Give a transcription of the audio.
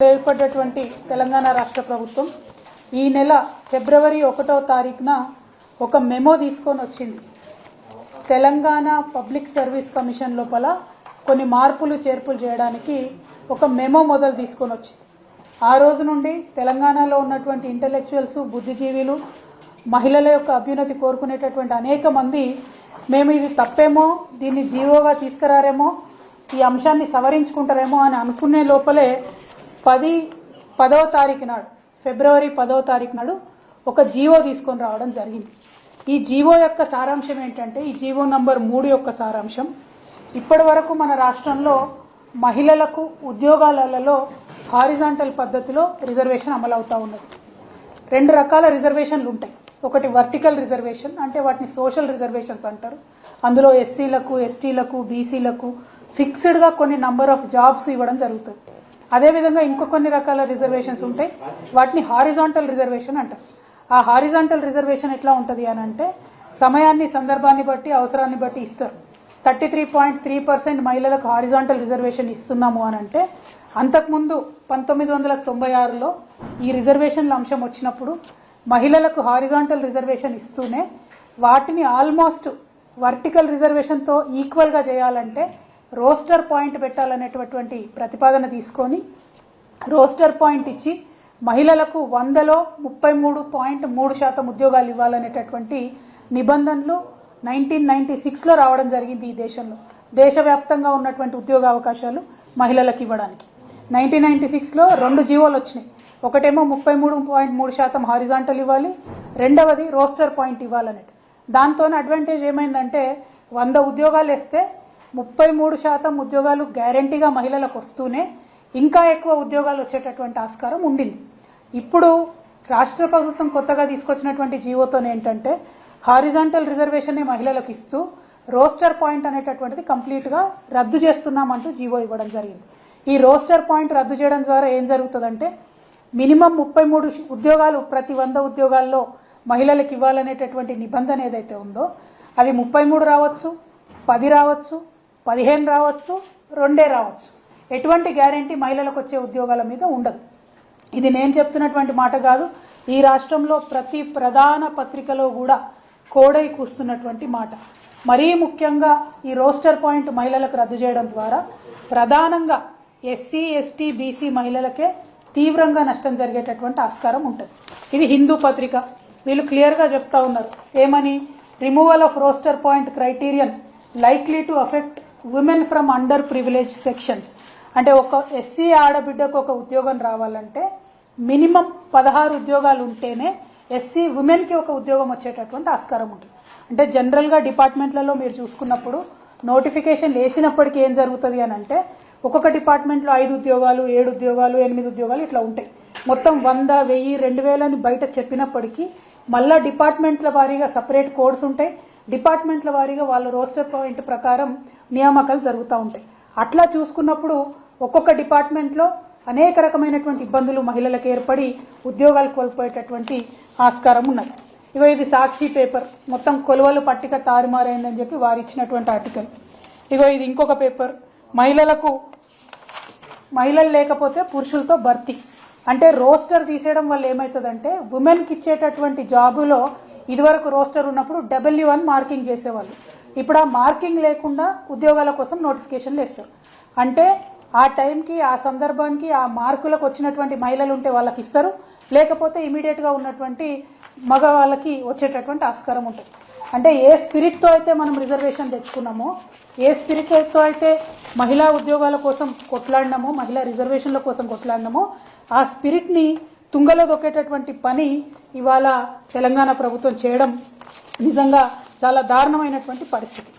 ఏర్పడ్డటువంటి తెలంగాణ రాష్ట్ర ప్రభుత్వం ఈ నెల ఫిబ్రవరి ఒకటో తారీఖున ఒక మెమో తీసుకొని వచ్చింది. తెలంగాణ పబ్లిక్ సర్వీస్ కమిషన్ లోపల కొన్ని మార్పులు చేర్పులు చేయడానికి ఒక మెమో మొదలు తీసుకొని వచ్చింది. ఆ రోజు నుండి తెలంగాణలో ఉన్నటువంటి ఇంటలెక్చువల్స్ బుద్ధిజీవులు మహిళల యొక్క అభ్యున్నతి కోరుకునేటటువంటి అనేక మంది మేము ఇది తప్పేమో దీన్ని జీవోగా తీసుకురారేమో ఈ అంశాన్ని సవరించుకుంటారేమో అని అనుకునే లోపలే పది పదవ తారీఖు నాడు ఫిబ్రవరి పదవ తారీఖు నాడు ఒక జీవో తీసుకొని రావడం జరిగింది. ఈ జీవో యొక్క సారాంశం ఏంటంటే ఈ జీవో నంబర్ మూడు యొక్క సారాంశం ఇప్పటి వరకు మన రాష్ట్రంలో మహిళలకు ఉద్యోగాలలో హారిజాంటల్ పద్ధతిలో రిజర్వేషన్ అమలవుతా ఉన్నది. రెండు రకాల రిజర్వేషన్లు ఉంటాయి. ఒకటి వర్టికల్ రిజర్వేషన్ అంటే వాటిని సోషల్ రిజర్వేషన్స్ అంటారు. అందులో ఎస్సీలకు ఎస్టీలకు బీసీలకు ఫిక్స్డ్గా కొన్ని నంబర్ ఆఫ్ జాబ్స్ ఇవ్వడం జరుగుతుంది. అదేవిధంగా ఇంకో కొన్ని రకాల రిజర్వేషన్స్ ఉంటాయి. వాటిని హారిజాంటల్ రిజర్వేషన్ అంటారు. ఆ హారిజాంటల్ రిజర్వేషన్ ఎట్లా ఉంటుంది అని అంటే సమయాన్ని సందర్భాన్ని బట్టి అవసరాన్ని బట్టి ఇస్తారు. Thirty three point three percent మహిళలకు హారిజాంటల్ రిజర్వేషన్ ఇస్తున్నాము అని అంటే అంతకుముందు పంతొమ్మిది వందల తొంభై ఆరులో ఈ రిజర్వేషన్ల అంశం వచ్చినప్పుడు మహిళలకు హారిజాంటల్ రిజర్వేషన్ ఇస్తూనే వాటిని ఆల్మోస్ట్ వర్టికల్ రిజర్వేషన్తో ఈక్వల్గా చేయాలంటే రోస్టర్ పాయింట్ పెట్టాలనేటటువంటి ప్రతిపాదన తీసుకొని రోస్టర్ పాయింట్ ఇచ్చి మహిళలకు వందలో ముప్పై మూడు పాయింట్ మూడు శాతం ఉద్యోగాలు ఇవ్వాలనేటటువంటి నిబంధనలు నైన్టీన్ నైన్టీ సిక్స్లో రావడం జరిగింది ఈ దేశంలో. దేశవ్యాప్తంగా ఉన్నటువంటి ఉద్యోగ అవకాశాలు మహిళలకు ఇవ్వడానికి. నైన్టీన్ నైన్టీ సిక్స్లో రెండు జీవోలు వచ్చినాయి. ఒకటేమో ముప్పై మూడు పాయింట్ మూడు శాతం హారిజాంటల్ ఇవ్వాలి రెండవది రోస్టర్ పాయింట్ ఇవ్వాలనేది దాంతో అడ్వాంటేజ్ ఏమైందంటే వంద ఉద్యోగాలు ఇస్తే ముప్పై మూడు శాతం ఉద్యోగాలు గ్యారంటీగా మహిళలకు వస్తూనే ఇంకా ఎక్కువ ఉద్యోగాలు వచ్చేటటువంటి ఆస్కారం ఉండింది. ఇప్పుడు రాష్ట్ర ప్రభుత్వం కొత్తగా తీసుకొచ్చినటువంటి జీవోతో ఏంటంటే హారిజాంటల్ రిజర్వేషన్ మహిళలకు ఇస్తూ రోస్టర్ పాయింట్ అనేటటువంటిది కంప్లీట్గా రద్దు చేస్తున్నామంటూ జీవో ఇవ్వడం జరిగింది. ఈ రోస్టర్ పాయింట్ రద్దు చేయడం ద్వారా ఏం జరుగుతుందంటే మినిమం ముప్పై మూడు ఉద్యోగాలు ప్రతి వంద ఉద్యోగాల్లో మహిళలకు ఇవ్వాలనేటటువంటి నిబంధన ఏదైతే ఉందో అవి ముప్పై మూడు రావచ్చు పది రావచ్చు పదిహేను రావచ్చు రెండే రావచ్చు. ఎటువంటి గ్యారంటీ మహిళలకు వచ్చే ఉద్యోగాల మీద ఉండదు. ఇది నేను చెప్తున్నటువంటి మాట కాదు. ఈ రాష్ట్రంలో ప్రతి ప్రధాన పత్రికలో కూడా కోడై కూస్తున్నటువంటి మాట. మరీ ముఖ్యంగా ఈ రోస్టర్ పాయింట్ మహిళలకు రద్దు చేయడం ద్వారా ప్రధానంగా ఎస్సీ ఎస్టీ బీసీ మహిళలకే తీవ్రంగా నష్టం జరిగేటటువంటి ఆస్కారం ఉంటుంది. ఇది హిందూ పత్రిక. వీళ్ళు క్లియర్గా చెప్తా ఉన్నారు. ఏమని? Removal of roster point criterion likely to affect women from under privilege sections అంటే ఒక ఎస్సీ ఆడబిడ్డకు ఒక ఉద్యోగం రావాలంటే మినిమం పదహారు ఉద్యోగాలు ఉంటేనే ఎస్సీ ఉమెన్కి ఒక ఉద్యోగం వచ్చేటటువంటి ఆస్కారం ఉంటుంది. అంటే జనరల్గా డిపార్ట్మెంట్లలో మీరు చూసుకున్నప్పుడు నోటిఫికేషన్ వేసినప్పటికీ ఏం జరుగుతుంది అని అంటే ఒక్కొక్క డిపార్ట్మెంట్లో ఐదు ఉద్యోగాలు ఏడు ఉద్యోగాలు ఎనిమిది ఉద్యోగాలు ఇట్లా ఉంటాయి. మొత్తం వంద వెయ్యి రెండు వేలని బయట చెప్పినప్పటికీ మళ్ళా డిపార్ట్మెంట్ల వారీగా సపరేట్ కోడ్స్ ఉంటాయి. డిపార్ట్మెంట్ల వారీగా వాళ్ళ రోస్టర్ పాయింట్ ప్రకారం నియామకాలు జరుగుతూ ఉంటాయి. అట్లా చూసుకున్నప్పుడు ఒక్కొక్క డిపార్ట్మెంట్లో అనేక రకమైనటువంటి ఇబ్బందులు మహిళలకు ఏర్పడి ఉద్యోగాలు కోల్పోయేటటువంటి ఆస్కారం ఉన్నది. ఇగో ఇది సాక్షి పేపర్. మొత్తం కొలువలు పట్టిక తారుమారైందని చెప్పి వారు ఇచ్చినటువంటి ఆర్టికల్. ఇగో ఇది ఇంకొక పేపర్. మహిళలకు మహిళలు లేకపోతే పురుషులతో భర్తీ. అంటే రోస్టర్ తీసేయడం వల్ల ఏమవుతుందంటే ఉమెన్కి ఇచ్చేటటువంటి జాబులో ఇదివరకు రోస్టర్ ఉన్నప్పుడు డబ్ల్యూ వన్ మార్కింగ్ చేసేవాళ్ళు. ఇప్పుడు ఆ మార్కింగ్ లేకుండా ఉద్యోగాల కోసం నోటిఫికేషన్లు వేస్తారు. అంటే ఆ టైంకి ఆ సందర్భానికి ఆ మార్కులకు వచ్చినటువంటి మహిళలు ఉంటే వాళ్ళకి ఇస్తారు. లేకపోతే ఇమీడియట్గా ఉన్నటువంటి మగవాళ్ళకి వచ్చేటటువంటి ఆస్కారం ఉంటుంది. అంటే ఏ స్పిరిట్తో అయితే మనం రిజర్వేషన్ తెచ్చుకున్నామో ఏ స్పిరిట్తో అయితే మహిళా ఉద్యోగాల కోసం కొట్లాడినామో మహిళా రిజర్వేషన్ల కోసం కొట్లాడినామో ఆ స్పిరిట్ని తుంగలో దొక్కేటటువంటి పని ఇవాళ తెలంగాణ ప్రభుత్వం చేయడం నిజంగా చాలా దారుణమైనటువంటి పరిస్థితి.